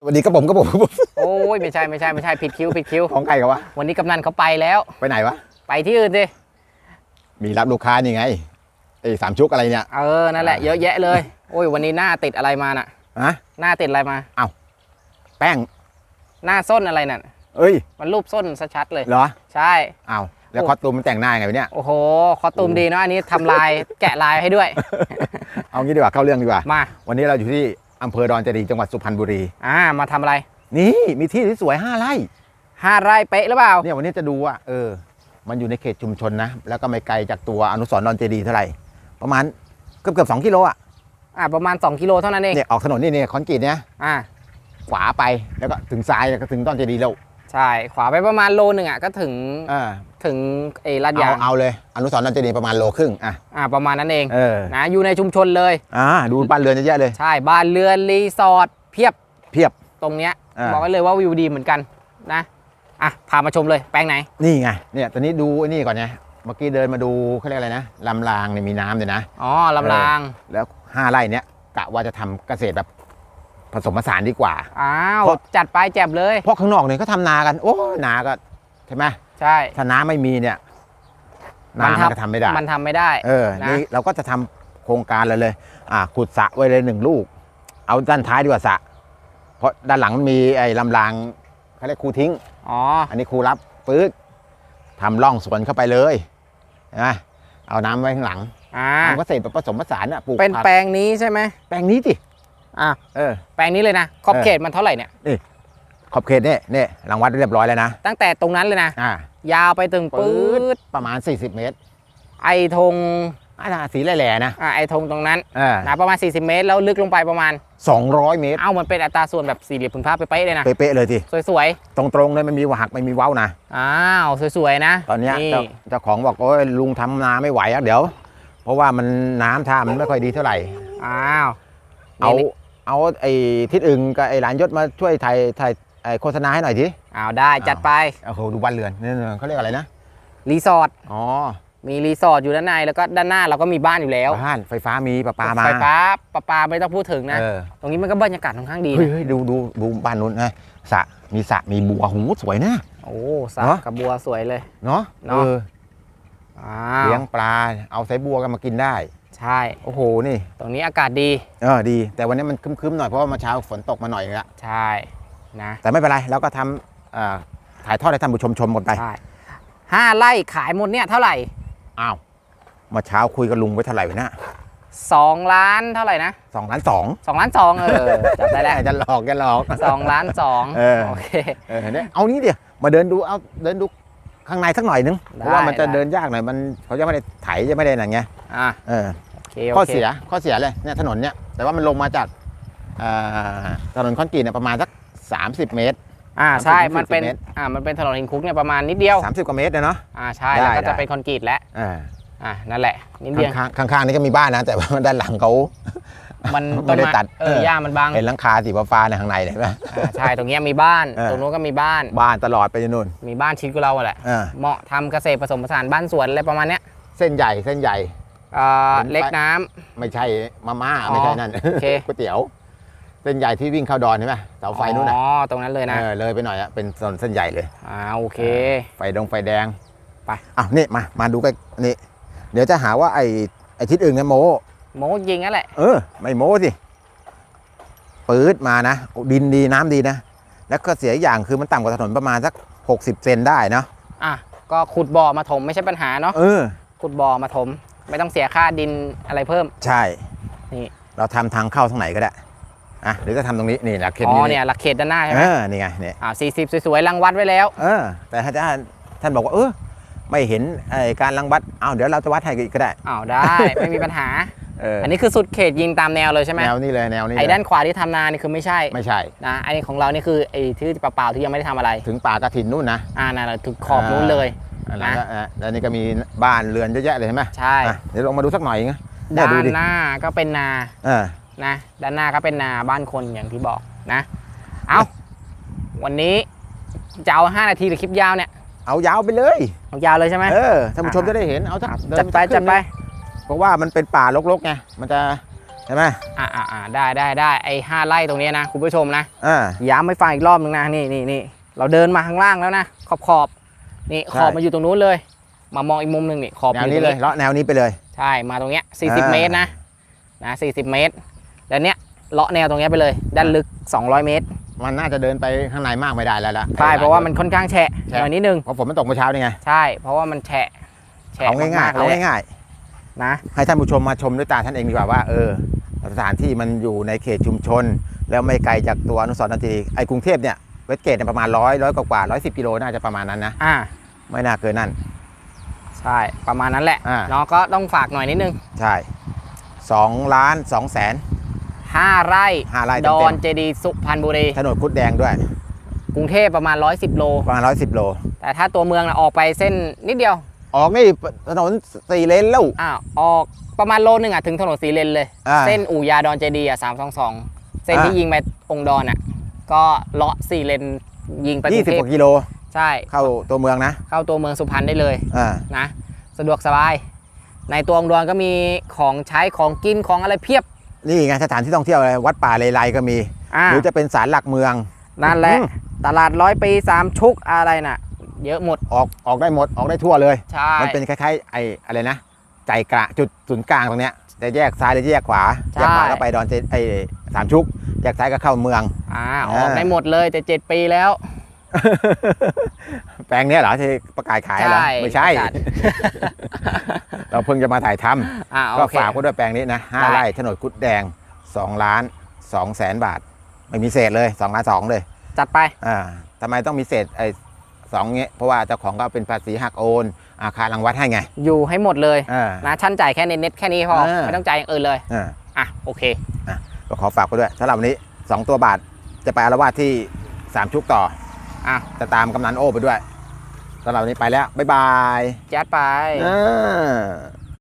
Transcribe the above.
สวัสดีครับผมครับผมครับผมโอ้ยไม่ใช่ไม่ใช่ไม่ใช่ผิดคิวผิดคิวของใครกันวะวันนี้กำนันเขาไปแล้ว ไปไหนวะ ไปที่อื่นสิมีรับลูกค้านี่ไงไอ้สามชุกอะไรเนี่ยเออนั่นแหละเยอะแยะเลย โอ้ยวันนี้หน้าติดอะไรมาน่ะฮะหน้าติดอะไรมา แป้ง หน้าส้นอะไรน่ะเอ้ยมันรูปส้นชัดๆเลย เหรอใช่ อ้าวแล้วคอสตูมมันแต่งหน้าไงวะเนี่ย โอ้โหคอสตูมดีเนาะอันนี้ทำลาย แกะลายให้ด้วย เอางี้ดีกว่าเข้าเรื่องดีกว่า มาวันนี้เราอยู่ที่ อำเภอดอนเจดีย์จังหวัดสุพรรณบุรี อ่ามาทำอะไรนี่มีที่ที่สวยห้าไร่ห้าไร่เป๊ะหรือเปล่า เนี่ยวันนี้จะดูว่าเออ มันอยู่ในเขตชุมชนนะ แล้วก็ไม่ไกลจากตัวอนุสรณ์ดอนเจดีย์เท่าไหร่ ประมาณเกือบเกือบสองกิโลอะอ่าประมาณ 2 กิโลเท่านั้นเองเนี่ยออกถนนนี่เนี่ยคอนกรีตเนี่ยอ่าขวาไปแล้วก็ถึงซ้ายแล้วก็ถึงดอนเจดีย์แล้ว ใช่ขวาไปประมาณโลหนึ่งอะก็ถึงอ่าถึงเอลาดเอายางเอาเลย อนุสรณ์ดอนเจดีย์ประมาณโลครึ่งอะอ่าประมาณนั้นเองเออนะอยู่ในชุมชนเลย อ่าดูบ้านเรือนเยอะแยะเลย ใช่บ้านเรือนรีสอร์ทเพียบเพียบ ตรงเนี้ยอ่า บอกไว้เลยว่าวิวดีเหมือนกันนะอะพามาชมเลยแปลงไหน นี่ไงเนี่ยตอนนี้ดูไอ้นี่ก่อนไงเมื่อกี้เดินมาดูเขาเรียกอะไรนะลำรางเนี่ยมีน้ำเลยนะ อ๋อลำรางแล้วห้าไร่เนี้ยกะว่าจะทำเกษตรแบบผ สมผสานดีกว่า อ้าวเพราะ จัดไปแจ็บเลย เพราะข้างนอกเนี่ยเขาทำนากัน โอ้นาก็ใช่ไหมใช่ ถ้าน้ำไม่มีเนี่ยนามันมันทำก็ทำไม่ได้ มันทำไม่ได้ เออ นะ นี่เราก็จะทำโครงการเลยเลย อ่า ขุดสระไว้เลยหนึ่งลูก เอาด้านท้ายดีกว่าสระ เพราะด้านหลังมันมีไอ้ลำรางเขาเรียกคูทิ้ง อ๋อ อันนี้ครูรับปึ๊กทำร่องสวนเข้าไปเลยเห็นไหมเอาน้ำไว้ข้างหลังอ่า ทำเกษตรแบบผสมผสานอะ ปลูกเป็นผักแปลงนี้ใช่ไหมแปลงนี้สิ อะเออแปลงนี้เลยนะขอบเออเขตมันเท่าไหร่เนี่ยขอบเขตเนี่ยเนี่ยรางวัดเรียบร้อยแล้วนะตั้งแต่ตรงนั้นเลยนะอ่ายาวไปถึงปื๊ดประมาณ 40 เมตร ไอธงอ่าสีแหล่ๆนะอ่าไอธงตรงนั้นเออนะประมาณ 40 เมตร แล้วลึกลงไปประมาณ 200 เมตร เอ้ามันเป็นอัตราส่วนแบบสี่เหลี่ยมผืนผ้าเป๊ะๆเลยนะ เป๊ะๆเลยทีสวยตรงๆเลยไม่มีหักไม่มีเว้านะๆอ้าวสวยๆนะ ตอนเนี้ยนี่เจ้าเจ้าของบอกโอ้ยลุงทำนาไม่ไหวอะเดี๋ยว เพราะว่ามันน้ำท่ามันไม่ค่อยดีเท่าไหร่ อ้าว เอานี่ เอาไอ้ทิศอึงกับไอ้หลานยศมาช่วยถ่ายถ่ายไอ้โฆษณาให้หน่อยทีอ้าวได้จัดไปโอ้โหดูบ้านเรือนนี่ๆเขาเรียกอะไรนะรีสอร์ทอ๋อมีรีสอร์ทอยู่ด้านในแล้วก็ด้านหน้าเราก็มีบ้านอยู่แล้วบ้านไฟฟ้ามีประปามาไฟฟ้าประปาไม่ต้องพูดถึงนะเออตรงนี้มันก็บรรยากาศค่อนข้างดีเฮ้ยนะเฮ้ยดูดูดูบ้านนู้นนะสระมีสระมีบัวหูสวยนะโอ้สระเนอะกับบัวสวยเลยเนาะเนอะเอออ้าเลี้ยงวปลาเอาสายบัวกันมากินได้ ใช่ โอ้โหนี่ตรงนี้อากาศดีเออดี แต่วันนี้มันครึ้มๆหน่อยเพราะว่าเมื่อเช้าฝนตกมาหน่อยนึงละใช่นะแต่ไม่เป็นไรเราก็ทำเอ่อถ่ายทอดให้ท่านผู้ชมชมหมดไปใช่ห้าไร่ขายหมดเนี่ยเท่าไหร่อ้าวเมื่อเช้าคุยกับลุงไว้เท่าไหร่วะเนะสองล้านเท่าไหร่นะสองล้านสองสองล้านสองเออจับได้แล้วจะหลอกจะหลอกสองล้านสองเออโอเคเออเนี่ยเอานี้เดี๋ยวมาเดินดูเอาเดินดูข้างในสักหน่อยนึงเพราะว่ามันจะได้เดินยากหน่อยมันเขาจะไม่ได้ไถจะไม่ได้นั่นไงอะเออโอ เคข้อโคเสียข้อเสียเลยเนี่ยถนนเนี่ยแต่ว่ามันลงมาจากเอ่อถนนคอนกรีตเนี่ยประมาณสัก 30 เมตร อ่าใช่30มันเป็นเมตร อ่ามันเป็นถนนหินคุกเนี่ยประมาณนิดเดียว30กว่าเมตรนะเนาะ อ่าใช่ได้แล้วก็ได้ จะเป็นคอนกรีตแล้วอ่าอ่านั่นแหละนิดเดียวข้างๆข้างๆนี่ก็มีบ้านนะ แต่ว่าด้านหลังเขา มันไม่ได้ต้นตัดเอเอออ หญ้ามันบังเห็นหลังคาสีฟ้าๆในยข้างในเห็นไหม อ่าใช่ตรงเนี้ยมีบ้านเออ ตรงนู้นก็มีบ้าน บ้านตลอดไปจนนู่นมีบ้านชิดกับเราอะแหละเออเหมาะทำเกษตรผสมผสานบ้านสวนอะไรประมาณเนี้ยเส้นใหญ่เส้นใหญ่เอ่อเห็นไปเล็กน้ำ ไม่ใช่มาม่าอ๋อไม่ใช่นั่นโอเค ก๋วยเตี๋ยวเส้นใหญ่ที่วิ่งเข้าดอนใช่ไหมเสาไฟนู่นน่ะอ๋อตรงนั้นเลยนะเออเลยไปหน่อยอะเป็นถนนเส้นใหญ่เลย อ่าโอเค ไฟดงไฟแดงไป อ้าวนี่มามาดูกันนี่ เดี๋ยวจะหาว่าไอ้ไอ้ทิศอื่นเนี่ยโม โมยิงนั่นแหละ เออ ไม่โมสิปื๊ดมานะดินดีน้ำดีนะ แล้วก็เสียอย่างคือมันต่ำกว่าถนนประมาณสัก 60 เซนได้เนาะอะก็ขุดบ่อมาถมไม่ใช่ปัญหาเนาะเออ ขุดบ่อมาถม ไม่ต้องเสียค่าดินอะไรเพิ่ม ใช่ นี่ เราทำทางเข้าทางไหนก็ได้อะหรือจะทำตรงนี้นี่หลักเขตอ๋อนี้เนี่ยหลักเขตด้านหน้าใช่เอไหมอนี่ไงเนี่ย อ่าสี่สิบสวยๆรังวัดไว้แล้ว เออแต่ถ้าท่านท่านบอกว่าเออไม่เห็นไอ้การรังวัดอ้าวเดี๋ยวเราจะวัดให้อีกก็ได้อ้าวได้ ไม่มีปัญหา เอออันนี้คือสุดเขตยิงตามแนวเลยใช่ไหมแนวนี้เลยแนวนี้ไอ้เลยด้านขวาที่ทำนานี่คือไม่ใช่ไม่ใช่ นะอันนี้ของเรานี่คือไอ้ที่เปล่าๆที่ยังไม่ได้ทำอะไร ถึถึงป่ากระถินนู่นนะ อ่านั่นแหละถึงขอบนู้นเลย อันนั้นนะก็อะแล้วนี่ก็มีบ้านเรือนเยอะแยะเลยเห็นไหมใช่ อะเดี๋ยวลงมาดูสักหน่อยนะเนี่ยด้าดูนดิหน้าก็เป็นนาเออนะ ด้านหน้าก็เป็นนาบ้านคนอย่างที่บอกนะ เอาวันนี้จะเอา5นาทีหรือคลิปยาวเนี่ย เอายาวไปเลย เอายาวเลยใช่ไหมเออท่านผู้ชมจะได้เห็นเอาสักอะเนจัดไปสักครึ่จัดงไปนึงเพราะว่ามันเป็นป่ารกๆไงมันจะใช่ไหมอ่าอ่าอ่าได้ได้ได้ไอ้ห้าไร่ตรงเนี้ยนะคุณผู้ชมนะ อ่าย้ำให้ฟังอีกรอบนึงนะนี่นี่นี่เราเดินมาข้างล่างแล้วนะขอบขอบ นี่ใช่ขอบมาอยู่ตรงนู้นเลย มามองอีกมุมหนึ่งนี่ขอบแนอวยู่นี้ตรงเลยนี้เลาะแนวนี้ไปเลย ใช่มาตรงเนี้ยอ่า40 เมตรนะนะ40 เมตร แล้วเนี้ยเลาะแนวตรงเนี้ยไปเลย ด้านลึก 200 เมตร มันน่าจะเดินไปข้างในมากไม่ได้แล้วล่ะใช่เพราะว่ามันค่อนข้างแฉะแฉะหน่อยนิดนึงเพราะฝนมันตกเมื่อเช้านี่ไงใช่เพราะว่ามันแฉะแฉะเอาง่ายมากๆๆเลเอายง่ายนะๆให้ท่านผู้ชมมาชมด้วยตาท่านเองดีกว่าว่าเออสถานที่มันอยู่ในเขตชุมชน แล้วไม่ไกลจากตัวอนุสรณ์ดนตรีไอ้กรุงเทพเนี่ยเวสเกตเนี่ยประมาณร้อยร้อยกว่าร้อยสิบกิโลน่าจะประมาณนั้นนะอ่า ไม่น่าเกินนั่น ใช่ประมาณนั้นแหละอ่า เนาะก็ต้องฝากหน่อยนิดนึงใช่สองล้านสองแสน5ไร่ห้าไร่ดเต็อมนเจดีย์สุพรรณบุรีๆถนนคุดแดงด้วย กรุงเทพประมาณ 110 โล ประมาณร้อยสิบโล แต่ถ้าตัวเมืองนะออกไปเส้นนิดเดียวออกนี่ถนนสี่เลนแล้ว อ้าวออกประมาณโลนึงอะถึงถนนสีเลนเลย อ่าเส้นอู่ยาดอนเจดีย์อะสามสองสองเส้นที่อ่ายิยิงไปองค์ดอนอะก็เลาะสี่เลนยิงไปกยี่รุงสิบเทกพว่ากิโล ใช่เข้าตัวเมืองนะ เข้าตัวเมืองสุพรรณได้เลยอ่านะ สะดวกสบาย ในตัวองค์ดอนก็มีของใช้ของกินของอะไรเพียบ นี่ไงสถานที่ท่องเที่ยวอะไรวัดป่าเลไลก็มีอ่าหรือจะเป็นศาลหลักเมืองนั่นแหละอืมตลาดร้อยปีสามชุกอะไรน่ะ เยอะหมดออกออกได้หมดออกได้ทั่วเลยใช่มันเป็นคล้ายๆไอ้อะไรนะใจกระจุดศูนย์กลางตรงเนี้ยจะแยกซ้ายหรือจะแยกขวาใช่แยกขวาก็ไปดอนเจไอ้สามชุกแยกซ้ายก็เข้าเมืองอ่าออ่าอกได้หมดเลยแต่เจ็ดปีแล้ว แปลงเนี้ยเหรอที่ประกาศขายเหรอใช่ไม่ใช่ ประกาศ เราเพิ่งจะมาถ่ายทำอ่าก็โอเค ฝากไว้ด้วยแปลงนี้นะห้าได้ ไร่ถนนกุดแดง2ล้าน2แสนบาท ไม่มีเศษเลย2ล้าน2เลย จัดไป อ่าทำไมต้องมีเศษไอ้สองเงี้ยเพราะว่าเจ้าของก็เป็นภาษีหักโอน อาคารรังวัดให้ไงอยู่ให้หมดเลย อ่า นะชั้นจ่ายแค่เน็ตๆแค่นี้พอ เออ ไม่ต้องจ่ายอย่างอื่นเลย อ่าอะ โอเค ก็ขอฝากไปด้วยสำหรับวันนี้ 2 ตัวบาทจะไปอารวาสที่ 3 ชุกต่อ อะจะตามกำนันโอ้ไปด้วยสำหรับวันนี้ไปแล้ว บ๊ายบาย จัดไป อ่า